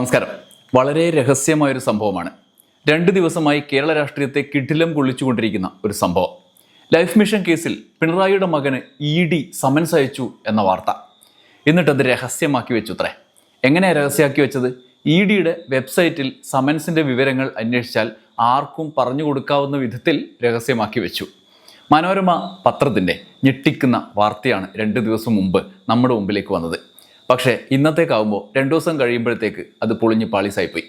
നമസ്കാരം. വളരെ രഹസ്യമായ ഒരു സംഭവമാണ്. രണ്ട് ദിവസമായി കേരള രാഷ്ട്രീയത്തെ കിടിലം കൊള്ളിച്ചുകൊണ്ടിരിക്കുന്ന ഒരു സംഭവം. ലൈഫ് മിഷൻ കേസിൽ പിണറായിയുടെ മകന് ഇ ഡി സമൻസ് അയച്ചു എന്ന വാർത്ത. എന്നിട്ടത് രഹസ്യമാക്കി വെച്ചു അത്രേ എങ്ങനെയാണ് രഹസ്യമാക്കി വെച്ചത്? ഇ ഡിയുടെ വെബ്സൈറ്റിൽ സമൻസിന്റെ വിവരങ്ങൾ അന്വേഷിച്ചാൽ ആർക്കും പറഞ്ഞു കൊടുക്കാവുന്ന വിധത്തിൽ രഹസ്യമാക്കി വെച്ചു. മനോരമ പത്രത്തിന്റെ ഞെട്ടിക്കുന്ന വാർത്തയാണ് രണ്ട് ദിവസം മുമ്പ് നമ്മുടെ മുമ്പിലേക്ക് വന്നത്. പക്ഷേ ഇന്നത്തേക്കാവുമ്പോൾ രണ്ടു ദിവസം കഴിയുമ്പോഴത്തേക്ക് അത് പൊളിഞ്ഞ് പാളിസായിപ്പോയി.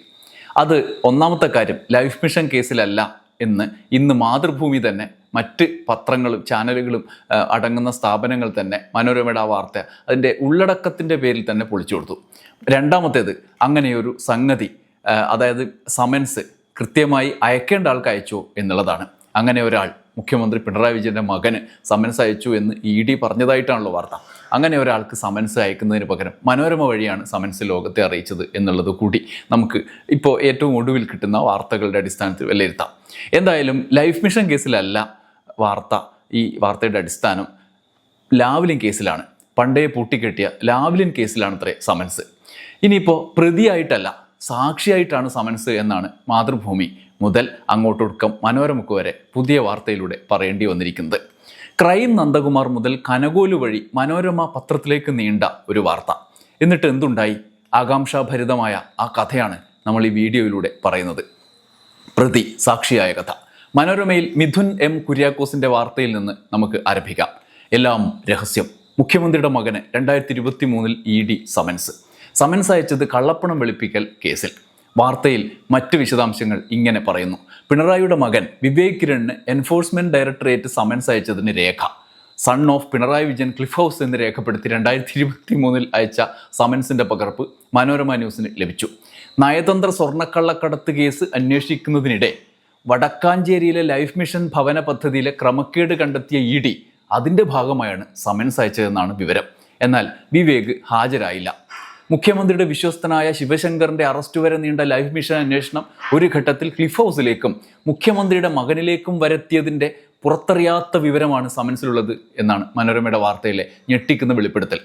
അത് ഒന്നാമത്തെ കാര്യം ലൈഫ് മിഷൻ കേസിലല്ല എന്ന് ഇന്ന് മാതൃഭൂമി തന്നെ മറ്റ് പത്രങ്ങളും ചാനലുകളും അടങ്ങുന്ന സ്ഥാപനങ്ങൾ തന്നെ മനോരമയുടെ ആ വാർത്ത അതിന്റെ ഉള്ളടക്കത്തിന്റെ പേരിൽ തന്നെ പൊളിച്ചു കൊടുത്തു. രണ്ടാമത്തേത് അങ്ങനെയൊരു സംഗതി അതായത് സമൻസ് കൃത്യമായി അയക്കേണ്ട ആൾക്ക് അയച്ചോ എന്നുള്ളതാണ്. അങ്ങനെ ഒരാൾ മുഖ്യമന്ത്രി പിണറായി വിജയന്റെ മകന് സമൻസ് അയച്ചു എന്ന് ഇ ഡി പറഞ്ഞതായിട്ടാണല്ലോ വാർത്ത. അങ്ങനെ ഒരാൾക്ക് സമൻസ് അയക്കുന്നതിന് പകരം മനോരമ വഴിയാണ് സമൻസ് ലോകത്തെ അറിയിച്ചത് എന്നുള്ളത് കൂടി നമുക്ക് ഇപ്പോൾ ഏറ്റവും ഒടുവിൽ കിട്ടുന്ന വാർത്തകളുടെ അടിസ്ഥാനത്തിൽ വിലയിരുത്താം. എന്തായാലും ലൈഫ് മിഷൻ കേസിലല്ല വാർത്ത ഈ വാർത്തയുടെ അടിസ്ഥാനം. ലാവ്ലിൻ കേസിലാണ്. പണ്ടേ പൂട്ടിക്കെട്ടിയ ലാവ്ലിൻ കേസിലാണ് അത്രേ സമൻസ്. ഇനിയിപ്പോൾ പ്രതിയായിട്ടല്ല സാക്ഷിയായിട്ടാണ് സമൻസ് എന്നാണ് മാതൃഭൂമി. മുതൽ അങ്ങോട്ടൊടുക്കം മനോരമക്ക് വരെ പുതിയ വാർത്തയിലൂടെ പറയേണ്ടി വന്നിരിക്കുന്നത്. ക്രൈം നന്ദകുമാർ മുതൽ കനകോലു വഴി മനോരമ പത്രത്തിലേക്ക് നീണ്ട ഒരു വാർത്ത. എന്നിട്ട് എന്തുണ്ടായി? ആകാംക്ഷാഭരിതമായ ആ കഥയാണ് നമ്മൾ ഈ വീഡിയോയിലൂടെ പറയുന്നത്. പ്രതി സാക്ഷിയായ കഥ. മനോരമയിൽ മിഥുൻ എം കുര്യാക്കോസിന്റെ വാർത്തയിൽ നിന്ന് നമുക്ക് ആരംഭിക്കാം. എല്ലാം രഹസ്യം. മുഖ്യമന്ത്രിയുടെ മകന് രണ്ടായിരത്തി ഇരുപത്തി മൂന്നിൽ ഇ ഡി സമൻസ്. സമൻസ് അയച്ചത് കള്ളപ്പണം വെളുപ്പിക്കൽ കേസിൽ. വാർത്തയിൽ മറ്റ് വിശദാംശങ്ങൾ ഇങ്ങനെ പറയുന്നു. പിണറായിയുടെ മകൻ വിവേക് കിരണിന് എൻഫോഴ്സ്മെന്റ് ഡയറക്ടറേറ്റ് സമൻസ് അയച്ചതിന് രേഖ. Son of Pinarayi Vijayan Cliff House എന്ന് രേഖപ്പെടുത്തി രണ്ടായിരത്തി ഇരുപത്തി മൂന്നിൽ അയച്ച സമൻസിന്റെ പകർപ്പ് മനോരമ ന്യൂസിന് ലഭിച്ചു. നയതന്ത്ര സ്വർണക്കള്ളക്കടത്ത് കേസ് അന്വേഷിക്കുന്നതിനിടെ വടക്കാഞ്ചേരിയിലെ ലൈഫ് മിഷൻ ഭവന പദ്ധതിയിലെ ക്രമക്കേട് കണ്ടെത്തിയ ഇ ഡി അതിന്റെ ഭാഗമായാണ് സമൻസ് അയച്ചതെന്നാണ് വിവരം. എന്നാൽ വിവേക് ഹാജരായില്ല. മുഖ്യമന്ത്രിയുടെ വിശ്വസ്തനായ ശിവശങ്കറിന്റെ അറസ്റ്റ് വരെ നീണ്ട ലൈഫ് മിഷൻ അന്വേഷണം ഒരു ഘട്ടത്തിൽ ക്ലിഫ് ഹൗസിലേക്കും മുഖ്യമന്ത്രിയുടെ മകനിലേക്കും വരെത്തിയതിന്റെ പുറത്തറിയാത്ത വിവരമാണ് സമൻസിലുള്ളത് എന്നാണ് മനോരമയുടെ വാർത്തയിലെ ഞെട്ടിക്കുന്ന വെളിപ്പെടുത്തൽ.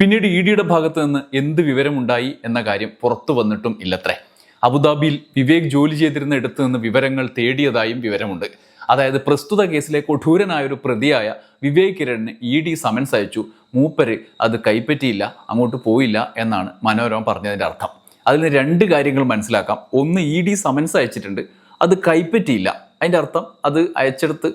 പിന്നീട് ഇ ഡിയുടെ ഭാഗത്ത് നിന്ന് എന്ത് വിവരമുണ്ടായി എന്ന കാര്യം പുറത്തു വന്നിട്ടും ഇല്ലത്രേ. അബുദാബിയിൽ വിവേക് ജോലി ചെയ്തിരുന്ന ഇടത്ത് നിന്ന് വിവരങ്ങൾ തേടിയതായും വിവരമുണ്ട്. അതായത് പ്രസ്തുത കേസിലെ കൊഠൂരനായ ഒരു പ്രതിയായ വിവേക് കിരണിന് ഇ ഡി സമൻസ് അയച്ചു. മൂപ്പര് അത് കൈപ്പറ്റിയില്ല അങ്ങോട്ട് പോയില്ല എന്നാണ് മനോരമ പറഞ്ഞതിന്റെ അർത്ഥം. അതിൽ രണ്ട് കാര്യങ്ങൾ മനസ്സിലാക്കാം. ഒന്ന് ഇ ഡി സമൻസ് അയച്ചിട്ടുണ്ട്. അത് കൈപ്പറ്റിയില്ല. അതിന്റെ അർത്ഥം അത് അയച്ചെടുത്ത്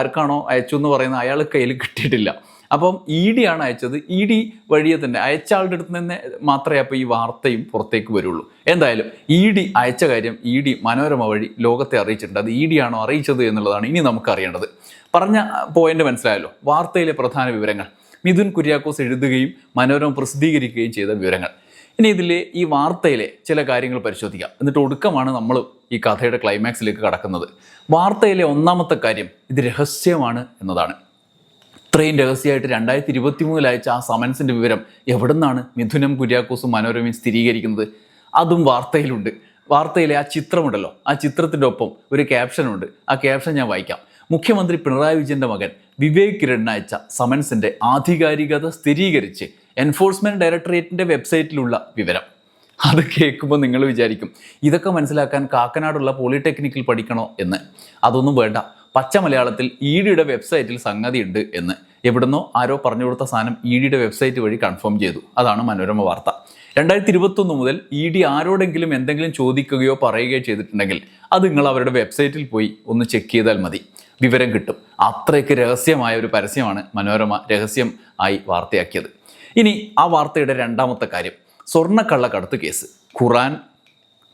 ആർക്കാണോ അയച്ചു എന്ന് പറയുന്ന അയാൾ കയ്യിൽ കിട്ടിയിട്ടില്ല. അപ്പം ഇ ഡി ആണ് അയച്ചത്. ഇ ഡി വഴിയെ തന്നെ അയച്ച ആളുടെ അടുത്ത് നിന്ന് മാത്രമേ അപ്പോൾ ഈ വാർത്തയും പുറത്തേക്ക് വരുള്ളൂ. എന്തായാലും ഇ ഡി അയച്ച കാര്യം ഇ ഡി മനോരമ വഴി ലോകത്തെ അറിയിച്ചിട്ടുണ്ട്. അത് ഇ ഡി ആണോ അറിയിച്ചത് എന്നുള്ളതാണ് ഇനി നമുക്ക് അറിയേണ്ടത്. പറഞ്ഞ പോയിന്റ് മനസ്സിലായല്ലോ? വാർത്തയിലെ പ്രധാന വിവരങ്ങൾ. മിഥുൻ കുര്യാക്കോസ് എഴുതുകയും മനോരമ പ്രസിദ്ധീകരിക്കുകയും ചെയ്ത വിവരങ്ങൾ. ഇനി ഇതിലെ ഈ വാർത്തയിലെ ചില കാര്യങ്ങൾ പരിശോധിക്കാം. എന്നിട്ട് ഒടുക്കമാണ് നമ്മൾ ഈ കഥയുടെ ക്ലൈമാക്സിലേക്ക് കടക്കുന്നത്. വാർത്തയിലെ ഒന്നാമത്തെ കാര്യം ഇത് രഹസ്യമാണ് എന്നതാണ്. ഇത്രയും രഹസ്യമായിട്ട് രണ്ടായിരത്തി ഇരുപത്തി മൂന്നിൽ അയച്ച ആ സമൻസിന്റെ വിവരം എവിടെ നിന്നാണ് മിഥുനം കുര്യാക്കോസും മനോരമയും സ്ഥിരീകരിക്കുന്നത്? അതും വാർത്തയിലുണ്ട്. വാർത്തയിലെ ആ ചിത്രമുണ്ടല്ലോ. ആ ചിത്രത്തിന്റെ ഒപ്പം ഒരു ക്യാപ്ഷനുണ്ട്. ആ ക്യാപ്ഷൻ ഞാൻ വായിക്കാം. മുഖ്യമന്ത്രി പിണറായി വിജയന്റെ മകൻ വിവേക് കിരണിന് അയച്ച സമൻസിന്റെ ആധികാരികത സ്ഥിരീകരിച്ച് എൻഫോഴ്സ്മെന്റ് ഡയറക്ടറേറ്റിന്റെ വെബ്സൈറ്റിലുള്ള വിവരം. അത് കേൾക്കുമ്പോൾ നിങ്ങൾ വിചാരിക്കും ഇതൊക്കെ മനസ്സിലാക്കാൻ കാക്കനാടുള്ള പോളിടെക്നിക്കിൽ പഠിക്കണോ? എന്ന്. അതൊന്നും വേണ്ട. പച്ച മലയാളത്തിൽ ഇ വെബ്സൈറ്റിൽ സംഗതിയുണ്ട് എന്ന്. എവിടുന്നോ ആരോ പറഞ്ഞു കൊടുത്ത സാധനം ഇ ഡിയുടെ വെബ്സൈറ്റ് വഴി കൺഫേം ചെയ്തു. അതാണ് മനോരമ വാർത്ത. രണ്ടായിരത്തി ഇരുപത്തൊന്ന് മുതൽ ഇ ഡി ആരോടെങ്കിലും എന്തെങ്കിലും ചോദിക്കുകയോ പറയുകയോ ചെയ്തിട്ടുണ്ടെങ്കിൽ അത് നിങ്ങൾ അവരുടെ വെബ്സൈറ്റിൽ പോയി ഒന്ന് ചെക്ക് ചെയ്താൽ മതി. വിവരം കിട്ടും. അത്രയ്ക്ക് രഹസ്യമായ ഒരു പരസ്യമാണ് മനോരമ രഹസ്യം ആയി വാർത്തയാക്കിയത്. ഇനി ആ വാർത്തയുടെ രണ്ടാമത്തെ കാര്യം. സ്വർണക്കള്ളക്കടത്ത് കേസ്. ഖുറാൻ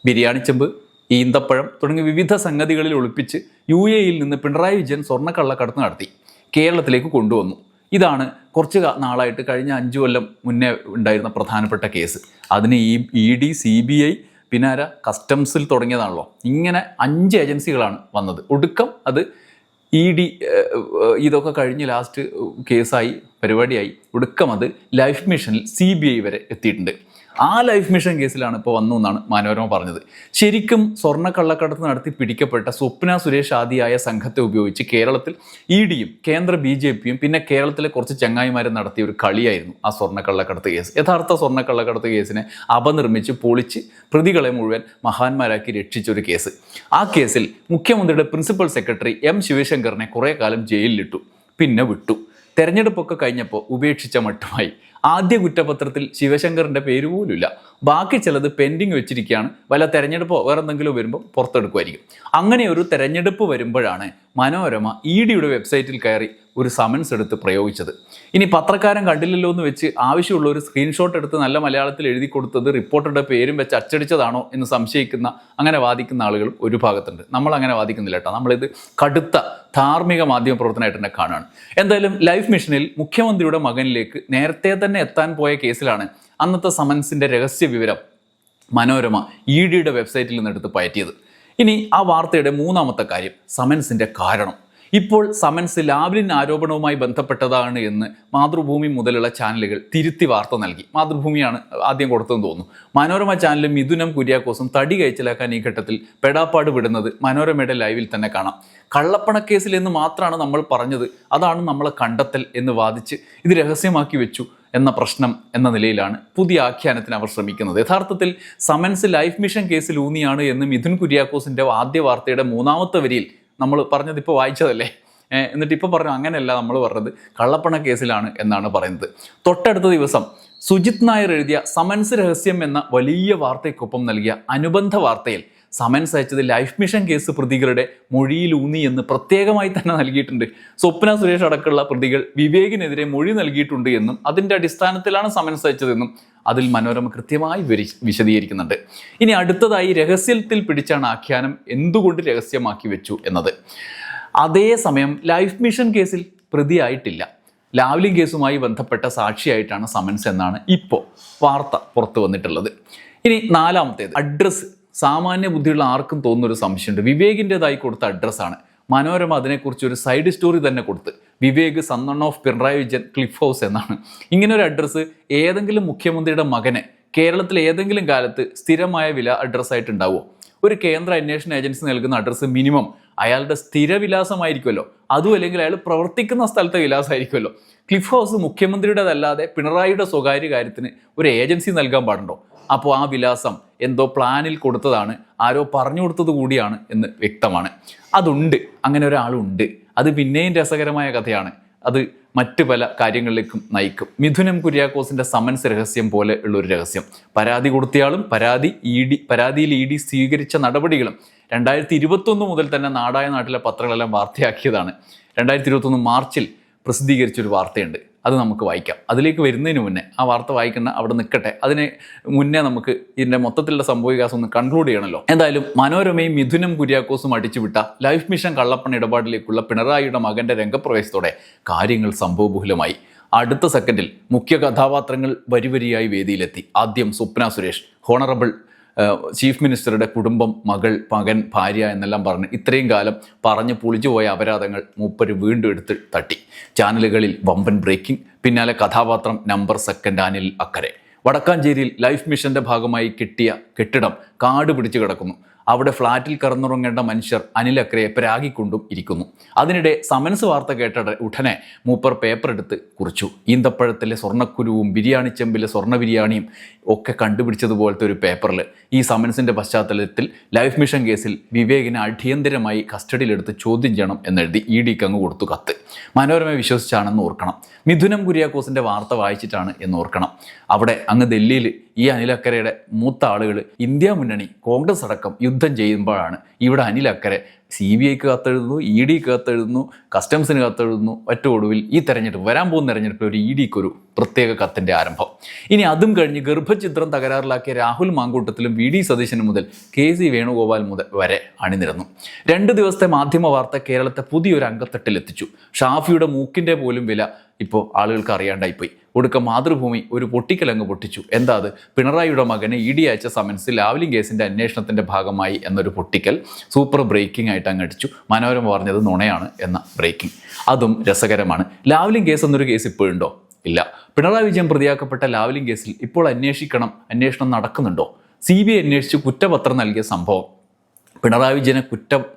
ബിരിയാണി ചെമ്പ് ഈന്തപ്പഴം തുടങ്ങിയ വിവിധ സംഗതികളിൽ ഒളിപ്പിച്ച് യു എയിൽ നിന്ന് പിണറായി വിജയൻ സ്വർണക്കള്ളക്കടത്ത് നടത്തി. കേരളത്തിലേക്ക് കൊണ്ടുവന്നു. ഇതാണ് കുറച്ച് നാളായിട്ട് കഴിഞ്ഞ അഞ്ചു കൊല്ലം മുന്നേ ഉണ്ടായിരുന്ന പ്രധാനപ്പെട്ട കേസ്. അതിന് ഈ E D C B I പിന്നെ ആരാ? കസ്റ്റംസിൽ തുടങ്ങിയതാണല്ലോ. ഇങ്ങനെ അഞ്ച് ഏജൻസികളാണ് വന്നത്. ഒടുക്കം അത് ഇ ഡി ഇതൊക്കെ കഴിഞ്ഞ് ലാസ്റ്റ് കേസായി. പരിപാടിയായി. ഒടുക്കം അത് ലൈഫ് മിഷനിൽ സി ബി ഐ വരെ എത്തിയിട്ടുണ്ട്. ആ ലൈഫ് മിഷൻ കേസിലാണ് ഇപ്പോൾ വന്നു എന്നാണ് മനോരമ പറഞ്ഞത്. ശരിക്കും സ്വർണ കള്ളക്കടത്ത് നടത്തി പിടിക്കപ്പെട്ട സ്വപ്ന സുരേഷ് ആദിയായ സംഘത്തെ ഉപയോഗിച്ച് കേരളത്തിൽ ഇ ഡിയും കേന്ദ്ര ബി ജെ പിയും പിന്നെ കേരളത്തിലെ കുറച്ച് ചങ്ങായിമാരും നടത്തിയ ഒരു കളിയായിരുന്നു ആ സ്വർണ കള്ളക്കടത്ത് കേസ്. യഥാർത്ഥ സ്വർണ കള്ളക്കടത്ത് കേസിനെ അപനിർമ്മിച്ച് പൊളിച്ച് പ്രതികളെ മുഴുവൻ മഹാന്മാരാക്കി രക്ഷിച്ച ഒരു കേസ്. ആ കേസിൽ മുഖ്യമന്ത്രിയുടെ പ്രിൻസിപ്പൽ സെക്രട്ടറി എം ശിവശങ്കറിനെ കുറേ കാലം ജയിലിലിട്ടു. പിന്നെ വിട്ടു. തെരഞ്ഞെടുപ്പൊക്കെ കഴിഞ്ഞപ്പോൾ ഉപേക്ഷിച്ച മട്ടുമായി. ആദ്യ കുറ്റപത്രത്തിൽ ശിവശങ്കറിന്റെ പേര് പോലുമില്ല ബാക്കി ചിലത് പെൻഡിങ് വെച്ചിരിക്കുകയാണ്. വല്ല തെരഞ്ഞെടുപ്പോ വേറെ എന്തെങ്കിലും വരുമ്പോൾ പുറത്തെടുക്കുമായിരിക്കും. അങ്ങനെ ഒരു തെരഞ്ഞെടുപ്പ് വരുമ്പോഴാണ് മനോരമ ഇ ഡിയുടെ വെബ്സൈറ്റിൽ കയറി ഒരു സമൻസ് എടുത്ത് പ്രയോഗിച്ചത്. ഇനി പത്രക്കാരൻ കണ്ടില്ലല്ലോ എന്ന് വെച്ച് ആവശ്യമുള്ള ഒരു സ്ക്രീൻഷോട്ട് എടുത്ത് നല്ല മലയാളത്തിൽ എഴുതി കൊടുത്തത് റിപ്പോർട്ടറുടെ പേരും വെച്ച് അച്ചടിച്ചതാണോ എന്ന് സംശയിക്കുന്ന അങ്ങനെ വാദിക്കുന്ന ആളുകൾ ഒരു ഭാഗത്തുണ്ട്. നമ്മൾ അങ്ങനെ വാദിക്കുന്നില്ല കേട്ടോ. നമ്മളിത് കടുത്ത ധാർമ്മിക മാധ്യമ പ്രവർത്തനമായിട്ട് തന്നെ കാണുകയാണ്. എന്തായാലും ലൈഫ് മിഷനിൽ മുഖ്യമന്ത്രിയുടെ മകനിലേക്ക് നേരത്തെ തന്നെ എത്താൻ പോയ കേസിലാണ് അന്നത്തെ സമൻസിന്റെ രഹസ്യ വിവരം മനോരമ ഇ ഡിയുടെ വെബ്സൈറ്റിൽ നിന്ന് എടുത്ത് പയറ്റിയത്. ഇനി ആ വാർത്തയുടെ മൂന്നാമത്തെ കാര്യം സമൻസിന്റെ കാരണം. ഇപ്പോൾ സമൻസ് ലാവ്ലിൻ ആരോപണവുമായി ബന്ധപ്പെട്ടതാണ് എന്ന് മാതൃഭൂമി മുതലുള്ള ചാനലുകൾ തിരുത്തി വാർത്ത നൽകി. മാതൃഭൂമിയാണ് ആദ്യം കൊടുത്തതെന്ന് തോന്നുന്നു. മനോരമ ചാനലും മിഥുനം കുര്യാക്കോസും തടി കഴിച്ചിലാക്കാൻ ഈ ഘട്ടത്തിൽ പെടാപ്പാട് വിടുന്നത് മനോരമയുടെ ലൈവിൽ തന്നെ കാണാം. കള്ളപ്പണക്കേസിൽ എന്ന് മാത്രമാണ് നമ്മൾ പറഞ്ഞത്. അതാണ് നമ്മളെ കണ്ടെത്തൽ എന്ന് വാദിച്ച് ഇത് രഹസ്യമാക്കി വെച്ചു. എന്ന പ്രശ്നം എന്ന നിലയിലാണ് പുതിയ ആഖ്യാനത്തിന് അവർ ശ്രമിക്കുന്നത്. യഥാർത്ഥത്തിൽ സമൻസ് ലൈഫ് മിഷൻ കേസിൽ ഊന്നിയാണ് എന്ന് മിഥുൻ കുര്യാക്കോസിന്റെ ആദ്യ വാർത്തയുടെ മൂന്നാമത്തെ വരിയിൽ നമ്മൾ പറഞ്ഞത് ഇപ്പോൾ വായിച്ചതല്ലേ? എന്നിട്ട് ഇപ്പോൾ പറഞ്ഞു അങ്ങനെയല്ല നമ്മൾ പറഞ്ഞത് കള്ളപ്പണ കേസിലാണ് എന്നാണ് പറയുന്നത്. തൊട്ടടുത്ത ദിവസം സുജിത് നായർ എഴുതിയ സമൻസ് രഹസ്യം എന്ന വലിയ വാർത്തയ്ക്കൊപ്പം നൽകിയ അനുബന്ധ വാർത്തയിൽ സമൻസ് അയച്ചത് ലൈഫ് മിഷൻ കേസ് പ്രതികളുടെ മൊഴിയിലൂന്നി എന്ന് പ്രത്യേകമായി തന്നെ നൽകിയിട്ടുണ്ട്. സ്വപ്ന സുരേഷ് അടക്കമുള്ള പ്രതികൾ വിവേകിനെതിരെ മൊഴി നൽകിയിട്ടുണ്ട് എന്നും അതിന്റെ അടിസ്ഥാനത്തിലാണ് സമൻസ് അയച്ചതെന്നും അതിൽ മനോരമ കൃത്യമായി വിശദീകരിക്കുന്നുണ്ട്. ഇനി അടുത്തതായി രഹസ്യത്തിൽ പിടിച്ചാണ് ആഖ്യാനം എന്തുകൊണ്ട് രഹസ്യമാക്കി വെച്ചു എന്നത്. അതേസമയം ലൈഫ് മിഷൻ കേസിൽ പ്രതിയായിട്ടില്ല. ലാവ്ലിംഗ് കേസുമായി ബന്ധപ്പെട്ട സാക്ഷിയായിട്ടാണ് സമൻസ് എന്നാണ് ഇപ്പോൾ വാർത്ത പുറത്തു വന്നിട്ടുള്ളത്. ഇനി നാലാമത്തേത് അഡ്രസ്സ് സാമാന്യ ബുദ്ധിയുള്ള ആർക്കും തോന്നുന്ന ഒരു സംശയമുണ്ട്. വിവേകിന്റെതായി കൊടുത്ത അഡ്രസ്സാണ് മനോരമ അതിനെക്കുറിച്ച് ഒരു സൈഡ് സ്റ്റോറി തന്നെ കൊടുത്ത്. Vivek son of Pinarayi Vijayan Cliff House എന്നാണ്. ഇങ്ങനെ ഒരു അഡ്രസ്സ് ഏതെങ്കിലും മുഖ്യമന്ത്രിയുടെ മകനെ കേരളത്തിൽ ഏതെങ്കിലും കാലത്ത് സ്ഥിരമായ വില അഡ്രസ്സായിട്ട് ഉണ്ടാവുമോ ഒരു കേന്ദ്ര അന്വേഷണ ഏജൻസി നൽകുന്ന അഡ്രസ്സ് മിനിമം അയാളുടെ സ്ഥിരവിലാസമായിരിക്കുമല്ലോ. അതും അല്ലെങ്കിൽ അയാൾ പ്രവർത്തിക്കുന്ന സ്ഥലത്തെ വിലാസമായിരിക്കുമല്ലോ. ക്ലിഫ് ഹൗസ് മുഖ്യമന്ത്രിയുടേതല്ലാതെ പിണറായിയുടെ സ്വകാര്യ കാര്യത്തിന് ഒരു ഏജൻസി നൽകാൻ പാടുണ്ടോ? അപ്പോൾ ആ വിലാസം എന്തോ പ്ലാനിൽ കൊടുത്തതാണ് ആരോ പറഞ്ഞു കൊടുത്തത് കൂടിയാണ് എന്ന് വ്യക്തമാണ്. അതുണ്ട് അങ്ങനെ ഒരാളുണ്ട്. അത് പിന്നെയും രസകരമായ കഥയാണ്. അത് മറ്റ് പല കാര്യങ്ങളിലേക്കും നയിക്കും. മിഥുനം കുര്യാക്കോസിന്റെ സമൻസ് രഹസ്യം പോലെ ഉള്ള ഒരു രഹസ്യം. പരാതി കൊടുത്തയാളും പരാതി ഇ ഡി പരാതിയിൽ ഇ ഡി സ്വീകരിച്ച നടപടികളും രണ്ടായിരത്തി ഇരുപത്തൊന്ന് മുതൽ തന്നെ നാടായ നാട്ടിലെ പത്രങ്ങളെല്ലാം വാർത്തയാക്കിയതാണ്. രണ്ടായിരത്തി ഇരുപത്തൊന്ന് മാർച്ചിൽ പ്രസിദ്ധീകരിച്ചൊരു വാർത്തയുണ്ട്. അത് നമുക്ക് വായിക്കാം. അതിലേക്ക് വരുന്നതിന് മുന്നേ ആ വാർത്ത വായിക്കുന്ന അവിടെ നിൽക്കട്ടെ. അതിന് മുന്നേ നമുക്ക് ഇതിന്റെ മൊത്തത്തിലുള്ള സംഭവവികാസം ഒന്ന് കൺക്ലൂഡ് ചെയ്യണമല്ലോ എന്തായാലും മനോരമയും മിഥുനും കുര്യാക്കോസും അടിച്ചുവിട്ട ലൈഫ് മിഷൻ കള്ളപ്പണ ഇടപാടിലേക്കുള്ള പിണറായിയുടെ മകന്റെ രംഗപ്രവേശത്തോടെ കാര്യങ്ങൾ സംഭവബഹുലമായി. അടുത്ത സെക്കൻഡിൽ മുഖ്യ കഥാപാത്രങ്ങൾ വരിവരിയായി വേദിയിലെത്തി. ആദ്യം സ്വപ്ന സുരേഷ് ഹോണറബിൾ ചീഫ് മിനിസ്റ്ററുടെ കുടുംബം മകൾ മകൻ ഭാര്യ എന്നെല്ലാം പറഞ്ഞ് ഇത്രയും കാലം പറഞ്ഞ് പൊളിച്ചു പോയ അപരാധങ്ങൾ മൂപ്പര് വീണ്ടും എടുത്ത് തട്ടി. ചാനലുകളിൽ വമ്പൻ ബ്രേക്കിംഗ് പിന്നാലെ കഥാപാത്രം നമ്പർ സെക്കൻഡ് അനിൽ അക്കരെ. വടക്കാഞ്ചേരിയിൽ ലൈഫ് മിഷന്റെ ഭാഗമായി കിട്ടിയ കെട്ടിടം കാട് പിടിച്ചു കിടക്കുന്നു. അവിടെ ഫ്ളാറ്റിൽ കറന്നുറങ്ങേണ്ട മനുഷ്യർ അനിൽ അക്രയെ പ്രാഗിക്കൊണ്ടും ഇരിക്കുന്നു. അതിനിടെ സമൻസ് വാർത്ത കേട്ട ഉടനെ മൂപ്പർ പേപ്പർ എടുത്ത് കുറിച്ചു. ഈന്തപ്പഴത്തിലെ സ്വർണക്കുരുവും ബിരിയാണി ചെമ്പിലെ സ്വർണ ബിരിയാണിയും ഒക്കെ കണ്ടുപിടിച്ചതുപോലത്തെ ഒരു പേപ്പറിൽ ഈ സമൻസിന്റെ പശ്ചാത്തലത്തിൽ ലൈഫ് മിഷൻ കേസിൽ വിവേകിനെ അടിയന്തരമായി കസ്റ്റഡിയിലെടുത്ത് ചോദ്യം ചെയ്യണം എന്നെഴുതി ഇ ഡിക്ക് കങ്ങ് കൊടുത്തു കത്ത്. മനോരമ വിശ്വസിച്ചാണെന്ന് ഓർക്കണം. മിഥുനം കുര്യാക്കോസിന്റെ വാർത്ത വായിച്ചിട്ടാണ് എന്ന് ഓർക്കണം. അവിടെ അങ്ങ് ഡൽഹിയിൽ ഈ അനിലക്കരയുടെ മൂത്ത ആളുകൾ ഇന്ത്യ മുന്നണി കോൺഗ്രസ് അടക്കം യുദ്ധം ചെയ്യുമ്പോഴാണ്. ഇവിടെ അനിലക്കരെ സി ബി ഐക്ക് കത്തെഴുതുന്നു ഇ ഡിക്ക് കത്തെഴുതുന്നു കസ്റ്റംസിന് കത്തെഴുതുന്നു ഒറ്റ ഒടുവിൽ ഈ തെരഞ്ഞെടുപ്പ് വരാൻ പോകുന്ന തെരഞ്ഞെടുപ്പിൽ ഒരു ഇ ഡിക്ക് ഒരു പ്രത്യേക കത്തിന്റെ ആരംഭം. ഇനി അതും കഴിഞ്ഞ് ഗർഭചിത്രം തകരാറിലാക്കിയ രാഹുൽ മാങ്കൂട്ടത്തിലും വി ഡി സതീശനും മുതൽ കെ സി വേണുഗോപാൽ മുതൽ വരെ അണിനിരന്നു. രണ്ട് ദിവസത്തെ മാധ്യമ വാർത്ത കേരളത്തെ പുതിയൊരു അംഗത്തട്ടിലെത്തിച്ചു. ഷാഫിയുടെ മൂക്കിന്റെ പോലും വില ഇപ്പോൾ ആളുകൾക്ക് അറിയാണ്ടായിപ്പോയി. ഒടുക്ക മാതൃഭൂമി ഒരു പൊട്ടിക്കലങ്ങ് പൊട്ടിച്ചു. എന്താ അത്? പിണറായിയുടെ മകന് ഇ ഡി അയച്ച സമൻസ് ലാവ്ലിംഗ് കേസിന്റെ അന്വേഷണത്തിന്റെ ഭാഗമായി എന്നൊരു പൊട്ടിക്കൽ സൂപ്പർ ബ്രേക്കിംഗ് ആയിട്ട് അങ്ങ് അടിച്ചു. മനോരമ പറഞ്ഞത് നുണയാണ് എന്ന ബ്രേക്കിംഗ്. അതും രസകരമാണ്. ലാവ്ലിംഗ് കേസ് എന്നൊരു കേസ് ഇപ്പോഴുണ്ടോ ഇല്ല. പിണറായി വിജയൻ പ്രതിയാക്കപ്പെട്ട ലാവ്ലിംഗ് കേസിൽ ഇപ്പോൾ അന്വേഷിക്കണം അന്വേഷണം നടക്കുന്നുണ്ടോ? സി ബി ഐ അന്വേഷിച്ച് കുറ്റപത്രം നൽകിയ സംഭവം. പിണറായി വിജയനെ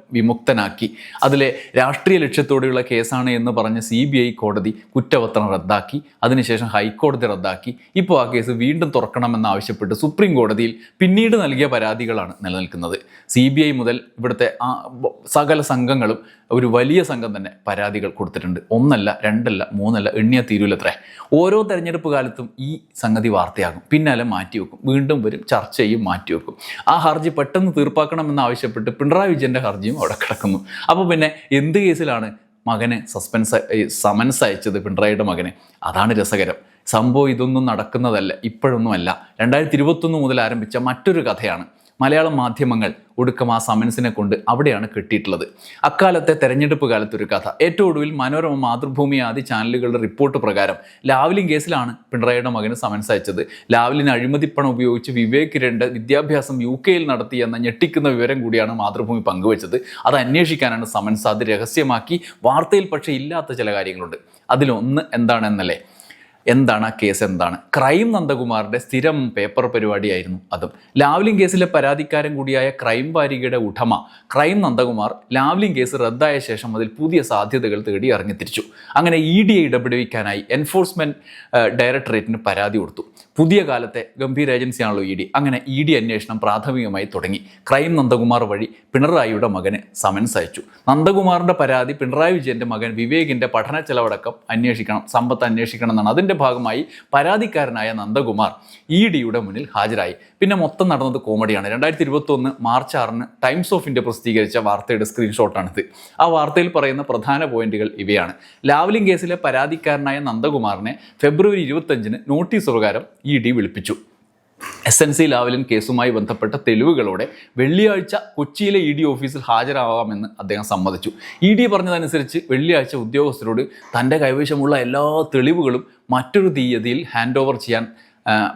കുറ്റവിമുക്തനാക്കി അതിലെ രാഷ്ട്രീയ ലക്ഷ്യത്തോടെയുള്ള കേസാണ് എന്ന് പറഞ്ഞ് സി ബി ഐ കോടതി കുറ്റപത്രം റദ്ദാക്കി. അതിനുശേഷം ഹൈക്കോടതി റദ്ദാക്കി. ഇപ്പോൾ ആ കേസ് വീണ്ടും തുറക്കണമെന്നാവശ്യപ്പെട്ട് സുപ്രീം കോടതിയിൽ പിന്നീട് നൽകിയ പരാതികളാണ് നിലനിൽക്കുന്നത്. സി ബി ഐ മുതൽ ഇവിടുത്തെ ആ സകല സംഘങ്ങളും ഒരു വലിയ സംഘം തന്നെ പരാതികൾ കൊടുത്തിട്ടുണ്ട്. ഒന്നല്ല രണ്ടല്ല മൂന്നല്ല എണ്ണിയ തീരുവിലത്രേ ഓരോ തെരഞ്ഞെടുപ്പ് കാലത്തും ഈ സംഗതി വാർത്തയാകും. പിന്നാലെ മാറ്റിവെക്കും വീണ്ടും വരും. ചർച്ച ചെയ്യും മാറ്റിവെക്കും ആ ഹർജി പെട്ടെന്ന് തീർപ്പാക്കണമെന്ന് ആവശ്യപ്പെട്ട് പിണറായി വിജയന്റെ ഹർജിയും അവിടെ കിടക്കുന്നു. അപ്പോൾ പിന്നെ എന്ത് കേസിലാണ് മകന് സസ്പെൻസ് സമൻസ് അയച്ചത് പിണറായിയുടെ മകന്? അതാണ് രസകരം. സംഭവം ഇതൊന്നും നടക്കുന്നതല്ല ഇപ്പോഴൊന്നുമല്ല. രണ്ടായിരത്തി ഇരുപത്തൊന്ന് മുതൽ ആരംഭിച്ച മറ്റൊരു കഥയാണ് മലയാളം മാധ്യമങ്ങൾ ഒടുക്കം ആ സമൻസിനെ കൊണ്ട് അവിടെയാണ് കെട്ടിയിട്ടുള്ളത്. അക്കാലത്തെ തെരഞ്ഞെടുപ്പ് കാലത്ത് ഒരു കഥ. ഏറ്റവും ഒടുവിൽ മനോരമ മാതൃഭൂമി ആദ്യ ചാനലുകളുടെ റിപ്പോർട്ട് പ്രകാരം ലാവ്ലിൻ കേസിലാണ് പിണറായിയുടെ മകന് സമൻസ് അയച്ചത്. ലാവ്ലിന് അഴിമതിപ്പണം ഉപയോഗിച്ച് വിവേക് രണ്ട് വിദ്യാഭ്യാസം യു കെയിൽ നടത്തി എന്ന ഞെട്ടിക്കുന്ന വിവരം കൂടിയാണ് മാതൃഭൂമി പങ്കുവച്ചത്. അത് അന്വേഷിക്കാനാണ് സമൻസ് അത് രഹസ്യമാക്കി വാർത്തയിൽ പക്ഷേ ഇല്ലാത്ത ചില കാര്യങ്ങളുണ്ട്. അതിലൊന്ന് എന്താണെന്നല്ലേ? എന്താണ് ആ കേസ് എന്താണ്? ക്രൈം നന്ദകുമാറിന്റെ സ്ഥിരം പേപ്പർ പരിപാടിയായിരുന്നു അതും. ലാവ്ലിംഗ് കേസിലെ പരാതിക്കാരൻ കൂടിയായ ക്രൈം വാരികയുടെ ഉടമ ക്രൈം നന്ദകുമാർ ലാവ്ലിംഗ് കേസ് റദ്ദായ ശേഷം അതിൽ പുതിയ സാധ്യതകൾ തേടി ഇറങ്ങിത്തിരിച്ചു. അങ്ങനെ ഇ ഡി ഐ ഇടപെടുവിക്കാനായി എൻഫോഴ്സ്മെന്റ് ഡയറക്ടറേറ്റിന് പരാതി കൊടുത്തു. പുതിയ കാലത്തെ ഗംഭീര ഏജൻസിയാണല്ലോ ഇ ഡി. അങ്ങനെ ഇ ഡി അന്വേഷണം പ്രാഥമികമായി തുടങ്ങി. ക്രൈം നന്ദകുമാർ വഴി പിണറായിയുടെ മകന് സമൻസ് അയച്ചു. നന്ദകുമാറിന്റെ പരാതി പിണറായി വിജയന്റെ മകൻ വിവേകിന്റെ പഠന ചെലവടക്കം അന്വേഷിക്കണം സമ്പത്ത് അന്വേഷിക്കണം എന്നാണ് അതിന്റെ ഭാഗമായി പരാതിക്കാരനായ നന്ദകുമാർ ഇ ഡിയുടെ മുന്നിൽ ഹാജരായി. പിന്നെ മൊത്തം നടന്നത് കോമഡിയാണ്. രണ്ടായിരത്തി ഇരുപത്തി ഒന്ന് മാർച്ച് ആറിന് ടൈംസ് ഓഫ് ഇന്ത്യ പ്രസിദ്ധീകരിച്ച വാർത്തയുടെ സ്ക്രീൻഷോട്ടാണിത്. ആ വാർത്തയിൽ പറയുന്ന പ്രധാന പോയിന്റുകൾ ഇവയാണ്. ലാവ്ലിംഗ് കേസിലെ പരാതിക്കാരനായ നന്ദകുമാറിനെ ഫെബ്രുവരി ഇരുപത്തഞ്ചിന് നോട്ടീസ് പ്രകാരം ഇ ഡി വിളിപ്പിച്ചു. എസ് എൻ സി ലാവലിൻ കേസുമായി ബന്ധപ്പെട്ട തെളിവുകളോടെ വെള്ളിയാഴ്ച കൊച്ചിയിലെ ഇ ഡി ഓഫീസിൽ ഹാജരാവാമെന്ന് അദ്ദേഹം സമ്മതിച്ചു. ഇ ഡി പറഞ്ഞതനുസരിച്ച് വെള്ളിയാഴ്ച ഉദ്യോഗസ്ഥരോട് തന്റെ കൈവശമുള്ള എല്ലാ തെളിവുകളും മറ്റൊരു തീയതിയിൽ ഹാൻഡ് ഓവർ ചെയ്യാൻ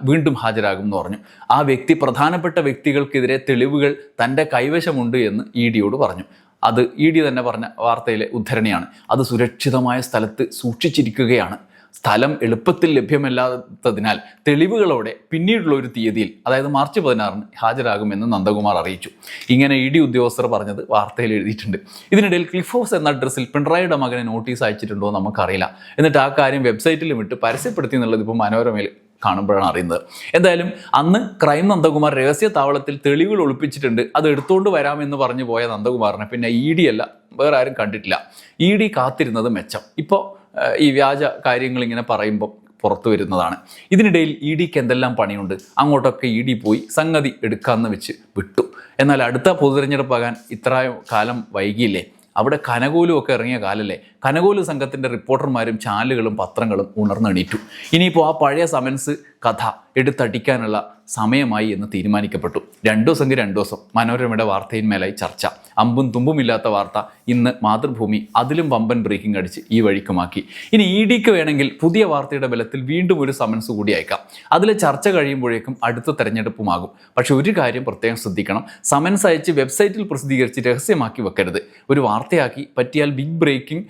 വീണ്ടും ഹാജരാകും എന്ന് പറഞ്ഞു. ആ വ്യക്തി പ്രധാനപ്പെട്ട വ്യക്തികൾക്കെതിരെ തെളിവുകൾ തന്റെ കൈവശമുണ്ട് എന്ന് ഇ ഡിയോട് പറഞ്ഞു. അത് ഇ ഡി തന്നെ പറഞ്ഞ വാർത്തയിലെ ഉദ്ധരണിയാണ്. അത് സുരക്ഷിതമായ സ്ഥലത്ത് സൂക്ഷിച്ചിരിക്കുകയാണ്. സ്ഥലം എളുപ്പത്തിൽ ലഭ്യമല്ലാത്തതിനാൽ തെളിവുകളോടെ പിന്നീടുള്ള ഒരു തീയതിയിൽ അതായത് മാർച്ച് പതിനാറിന് ഹാജരാകുമെന്ന് നന്ദകുമാർ അറിയിച്ചു. ഇങ്ങനെ ഇ ഡി ഉദ്യോഗസ്ഥർ പറഞ്ഞത് വാർത്തയിൽ എഴുതിയിട്ടുണ്ട്. ഇതിനിടയിൽ ക്ലിഫ് ഹൗസ് എന്ന അഡ്രസ്സിൽ പിണറായിയുടെ മകനെ നോട്ടീസ് അയച്ചിട്ടുണ്ടോ നമുക്കറിയില്ല. എന്നിട്ട് ആ കാര്യം വെബ്സൈറ്റിലും ഇട്ട് പരസ്യപ്പെടുത്തി എന്നുള്ളത് ഇപ്പോൾ മനോരമയിൽ കാണുമ്പോഴാണ് അറിയുന്നത്. എന്തായാലും അന്ന് ക്രൈം നന്ദകുമാർ രഹസ്യ താവളത്തിൽ തെളിവുകൾ ഒളിപ്പിച്ചിട്ടുണ്ട്. അത് എടുത്തുകൊണ്ട് വരാമെന്ന് പറഞ്ഞു പോയ നന്ദകുമാറിനെ. പിന്നെ ഇ ഡി അല്ല വേറെ ആരും കണ്ടിട്ടില്ല. ഇ ഡി കാത്തിരുന്നത് മെച്ചം. ഇപ്പോൾ ഈ വ്യാജ കാര്യങ്ങൾ ഇങ്ങനെ പറയുമ്പോൾ പുറത്തു വരുന്നതാണ്. ഇതിനിടയിൽ ഇ ഡിക്ക് എന്തെല്ലാം പണിയുണ്ട്? അങ്ങോട്ടൊക്കെ ഇ ഡി പോയി സംഗതി എടുക്കാമെന്ന് വെച്ച് വിട്ടു. എന്നാൽ അടുത്ത പൊതുതെരഞ്ഞെടുപ്പാകാൻ ഇത്ര കാലം വൈകിയില്ലേ? അവിടെ കനകൂലുമൊക്കെ ഇറങ്ങിയ കാലല്ലേ? കനകൂൽ സംഘത്തിന്റെ റിപ്പോർട്ടർമാരും ചാനലുകളും പത്രങ്ങളും ഉണർന്നെണീറ്റു. ഇനിയിപ്പോൾ ആ പഴയ സമൻസ് കഥ എടുത്തടിക്കാനുള്ള സമയമായി എന്ന് തീരുമാനിക്കപ്പെട്ടു. രണ്ടു ദിവസം രണ്ടു ദിവസം മനോരമയുടെ വാർത്തയിന്മേലായി ചർച്ച. അമ്പും തുമ്പുമില്ലാത്ത വാർത്ത ഇന്ന് മാതൃഭൂമി അതിലും വമ്പൻ ബ്രേക്കിംഗ് അടിച്ച് ഈ വഴിക്കുമാക്കി. ഇനി ഇ ഡിക്ക് വേണമെങ്കിൽ പുതിയ വാർത്തയുടെ ബലത്തിൽ വീണ്ടും ഒരു സമൻസ് കൂടി അയക്കാം. അതിലെ ചർച്ച കഴിയുമ്പോഴേക്കും അടുത്ത തെരഞ്ഞെടുപ്പുമാകും. പക്ഷെ ഒരു കാര്യം പ്രത്യേകം ശ്രദ്ധിക്കണം. സമൻസ് അയച്ച് വെബ്സൈറ്റിൽ പ്രസിദ്ധീകരിച്ച് രഹസ്യമാക്കി വെക്കരുത്. ഒരു വാർത്തയാക്കി പറ്റിയാൽ ബിഗ് ബ്രേക്കിംഗ്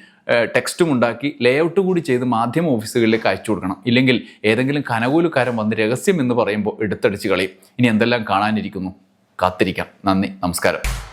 ടെക്സ്റ്റും ഉണ്ടാക്കി ലേഔട്ട് കൂടി ചെയ്ത് മാധ്യമ ഓഫീസുകളിലേക്ക് അയച്ചു കൊടുക്കണം. ഇല്ലെങ്കിൽ ഏതെങ്കിലും കനകൂലുകാരൻ വന്ന് രഹസ്യം എന്ന് പറയുമ്പോൾ എടുത്തടിച്ച് കളയും. ഇനി എന്തെല്ലാം കാണാനിരിക്കുന്നു? കാത്തിരിക്കാം. നന്ദി. നമസ്കാരം.